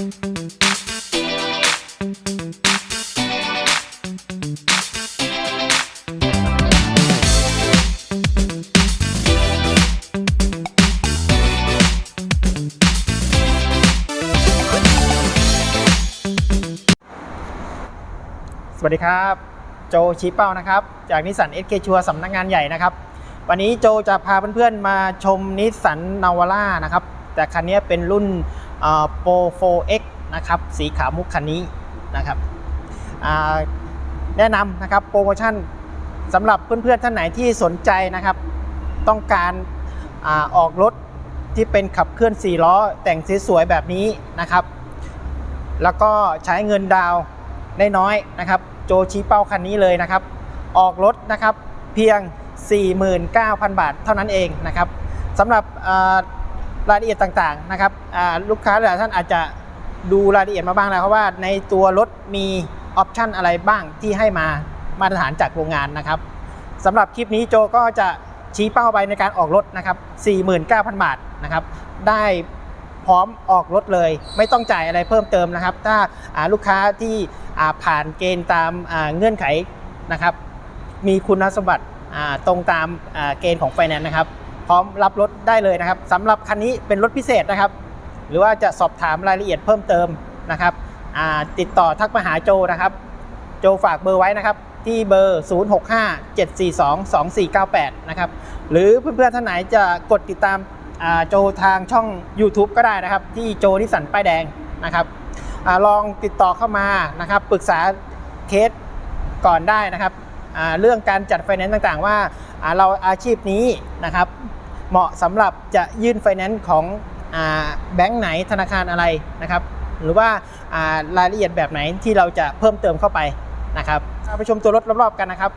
สวัสดีครับ โจชี้เป้านะครับ จากนิสสันเอสเคชัวสำนักงานใหญ่นะครับ วันนี้โจจะพาเพื่อนๆมาชมนิสสันนาวาร่านะครับ แต่คันนี้เป็นรุ่น โปร 4X นะครับ สีขาวมุกคันนี้นะครับแนะนำนะครับโปรโมชั่นสำหรับเพื่อนๆท่านไหนที่สนใจนะครับ ต้องการอาออกรถที่เป็นขับเคลื่อน 4 ล้อ แต่งสวยๆแบบนี้นะครับ แล้วก็ใช้เงินดาวน์ได้น้อยนะครับ โจชี้เป้าคันนี้เลยนะครับ ออกรถนะครับเพียง 49,000 บาทเท่านั้นเองนะครับสำหรับ รายละเอียดต่างๆนะครับลูกค้าหลายท่านอาจจะดูรายละเอียดมาบ้างแล้วครับว่าในตัวรถมีออปชันอะไรบ้างที่ให้มามาตรฐานจากโรงงานนะครับสำหรับคลิปนี้โจก็จะชี้เป้าไปในการออกรถนะครับ 49,000 บาทนะครับ ได้พร้อมออกรถเลย ไม่ต้องจ่ายอะไรเพิ่มเติมนะครับ ถ้าาลูกค้าที่ผ่านเกณฑ์ตามาเงื่อนไขนะครับ มีคุณสมบัติตรงตามาเกณฑ์ของไฟแนนซ์นะครับ พร้อมรับรถได้เลยนะครับสำหรับคันนี้เป็นรถพิเศษนะครับ หรือว่าจะสอบถามรายละเอียดเพิ่มเติมนะครับติดต่อทักมาหาโจนะครับ โจฝากเบอร์ไว้นะครับ ที่เบอร์ 0657422498 นะครับ หรือเพื่อนๆท่านไหนจะกดติดตามโจทางช่อง YouTube ก็ได้นะครับ ที่โจนิสันป้ายแดงนะครับอลองติดต่อเข้ามานะครับปรึกษาเคสก่อนได้นะครับเรื่องการจัดไฟแนนซ์ต่างๆ ว่าเราอาชีพนี้นะครับ เหมาะสำหรับจะยื่นไฟแนนซ์ของแบงก์ไหนธนาคารอะไรนะครับหรือว่ารายละเอียดแบบไหนที่เราจะเพิ่มเติมเข้าไปนะครับเอาไปชมตัวรถรอบๆกันนะครับ